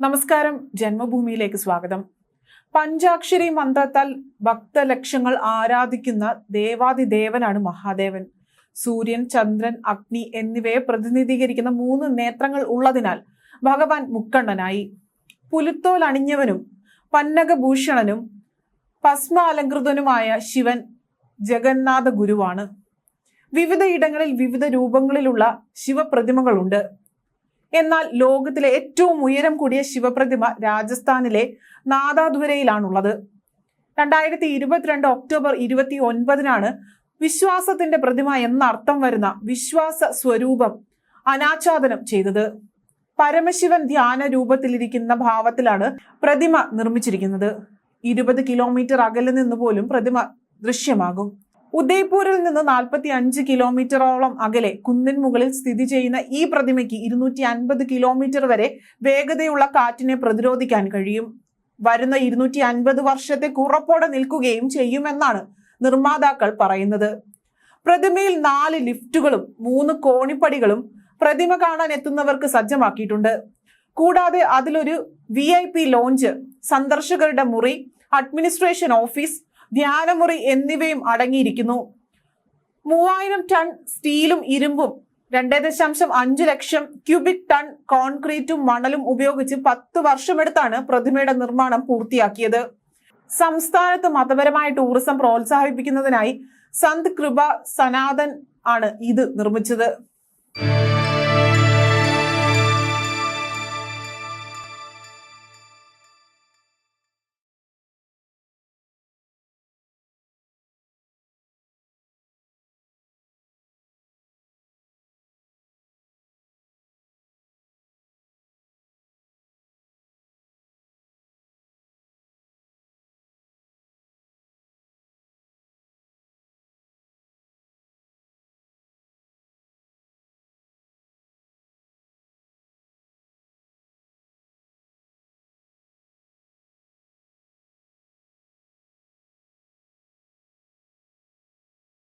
നമസ്കാരം. ജന്മഭൂമിയിലേക്ക് സ്വാഗതം. പഞ്ചാക്ഷരി മന്ത്രത്താൽ ഭക്തലക്ഷങ്ങൾ ആരാധിക്കുന്ന ദേവാദിദേവനാണ് മഹാദേവൻ. സൂര്യൻ ചന്ദ്രൻ അഗ്നി എന്നിവയെ പ്രതിനിധീകരിക്കുന്ന മൂന്ന് നേത്രങ്ങൾ ഉള്ളതിനാൽ ഭഗവാൻ മുക്കണ്ണനായി. പുലുത്തോൽ അണിഞ്ഞവനും പന്നകഭൂഷണനും ഭസ്മാലങ്കൃതനുമായ ശിവൻ ജഗന്നാഥ ഗുരുവാണ് വിവിധ ഇടങ്ങളിൽ വിവിധ രൂപങ്ങളിലുള്ള ശിവപ്രതിമകളുണ്ട്. എന്നാൽ ലോകത്തിലെ ഏറ്റവും ഉയരം കൂടിയ ശിവപ്രതിമ രാജസ്ഥാനിലെ നാദാധുരയിലാണുള്ളത്. രണ്ടായിരത്തി ഇരുപത്തിരണ്ട് ഒക്ടോബർ ഇരുപത്തി ഒൻപതിനാണ് വിശ്വാസത്തിന്റെ പ്രതിമ എന്നർത്ഥം വരുന്ന വിശ്വാസ സ്വരൂപം അനാച്ഛാദനം ചെയ്തത്. പരമശിവൻ ധ്യാന രൂപത്തിലിരിക്കുന്ന ഭാവത്തിലാണ് പ്രതിമ നിർമ്മിച്ചിരിക്കുന്നത്. ഇരുപത് കിലോമീറ്റർ അകലെ നിന്ന് പോലും പ്രതിമ ദൃശ്യമാകും. ഉദയ്പൂരിൽ നിന്ന് നാൽപ്പത്തി അഞ്ച് കിലോമീറ്ററോളം അകലെ കുന്നിൻ മുകളിൽ സ്ഥിതി ചെയ്യുന്ന ഈ പ്രതിമയ്ക്ക് ഇരുന്നൂറ്റി അൻപത് കിലോമീറ്റർ വരെ വേഗതയുള്ള കാറ്റിനെ പ്രതിരോധിക്കാൻ കഴിയും. വരുന്ന ഇരുന്നൂറ്റി അൻപത് വർഷത്തെ കുറപ്പോടെ നിൽക്കുകയും ചെയ്യുമെന്നാണ് നിർമ്മാതാക്കൾ പറയുന്നത്. പ്രതിമയിൽ നാല് ലിഫ്റ്റുകളും മൂന്ന് കോണിപ്പടികളും പ്രതിമ കാണാൻ എത്തുന്നവർക്ക് സജ്ജമാക്കിയിട്ടുണ്ട്. കൂടാതെ അതിലൊരു വി ഐ പി ലോഞ്ച് സന്ദർശകരുടെ മുറി അഡ്മിനിസ്ട്രേഷൻ ഓഫീസ് ധ്യാനമുറി എന്നിവയും അടങ്ങിയിരിക്കുന്നു. മൂവായിരം ടൺ സ്റ്റീലും ഇരുമ്പും രണ്ട് ദശാംശം അഞ്ച് ലക്ഷം ക്യൂബിക് ടൺ കോൺക്രീറ്റും മണലും ഉപയോഗിച്ച് പത്ത് വർഷമെടുത്താണ് പ്രതിമയുടെ നിർമ്മാണം പൂർത്തിയാക്കിയത്. സംസ്ഥാനത്ത് മതപരമായ ടൂറിസം പ്രോത്സാഹിപ്പിക്കുന്നതിനായി സന്ത് കൃപ സനാതൻ ആണ് ഇത് നിർമ്മിച്ചത്.